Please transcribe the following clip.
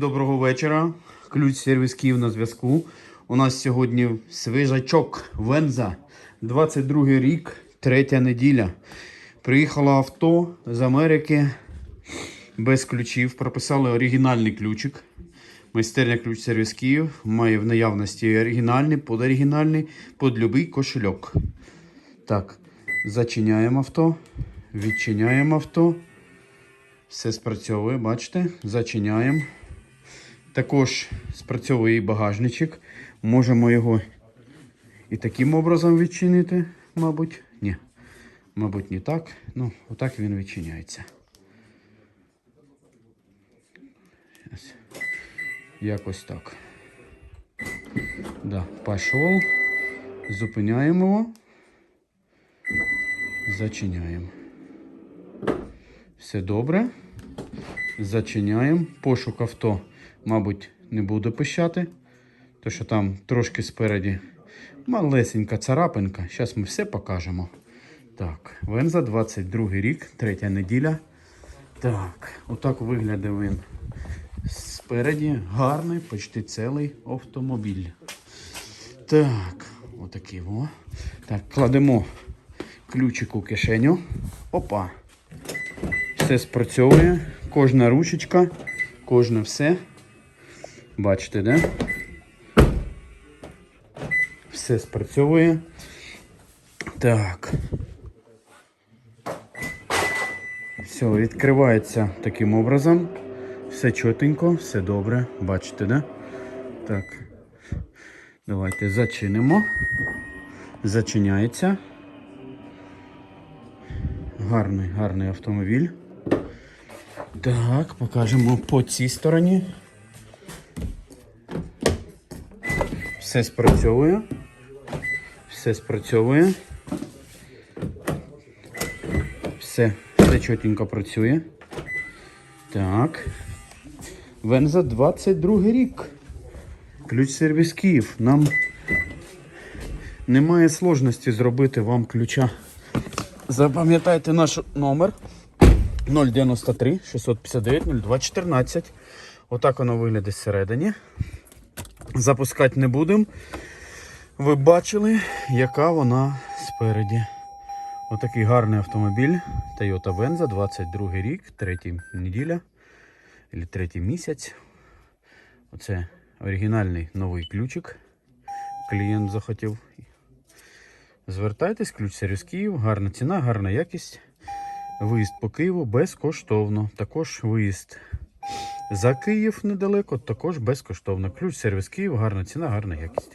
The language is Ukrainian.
Доброго вечора. Ключ сервіс Київ на зв'язку. У нас сьогодні свіжачок Венза. 22 рік, третя неділя. Приїхало авто з Америки без ключів. Прописали оригінальний ключик. Майстерня ключ сервіс Київ має в наявності оригінальний, подоригінальний, під любий кошельок. Так, зачиняємо авто, відчиняємо авто. Все спрацьовує, бачите? Зачиняємо. Також спрацьовує і багажничок. Можемо його і таким образом відчинити, мабуть. Ні. Мабуть, не так. Ну, отак він відчиняється. Якось так. Да, пішов. Зупиняємо його. Зачиняємо. Все добре. Зачиняємо. Пошук авто, мабуть, не буду пищати. То що там трошки спереді малесенька царапинка. Зараз ми все покажемо. Так, Венза 22 рік, третя неділя. Так, отак виглядає він спереді. Гарний, почти цілий автомобіль. Так, отакий во. Так, кладемо ключик у кишеню. Опа. Все спрацьовує. Кожна ручечка, кожне все. Бачите, де? Все спрацьовує. Так. Все, відкривається таким образом. Все чотенько, все добре. Бачите, да? Так. Давайте зачинимо. Зачиняється. Гарний, гарний автомобіль. Так, покажемо по цій стороні. Все спрацьовує. Все спрацьовує. Все, все чотенько працює. Так. Венза 22 рік. Ключ сервіс Київ. Нам немає сложності зробити вам ключа. Запам'ятайте наш номер 093 659 0214. Отак воно виглядає зсередині. Запускати не будемо. Ви бачили, яка вона спереді. Отакий гарний автомобіль. Toyota Venza, 22 рік, третя неділя, третій місяць. Оце оригінальний новий ключик. Клієнт захотів. Звертайтесь, ключ сервіс Київ, гарна ціна, гарна якість. Виїзд по Києву безкоштовно. Також виїзд за Київ недалеко, також безкоштовно. Ключ сервіс Київ, гарна ціна, гарна якість.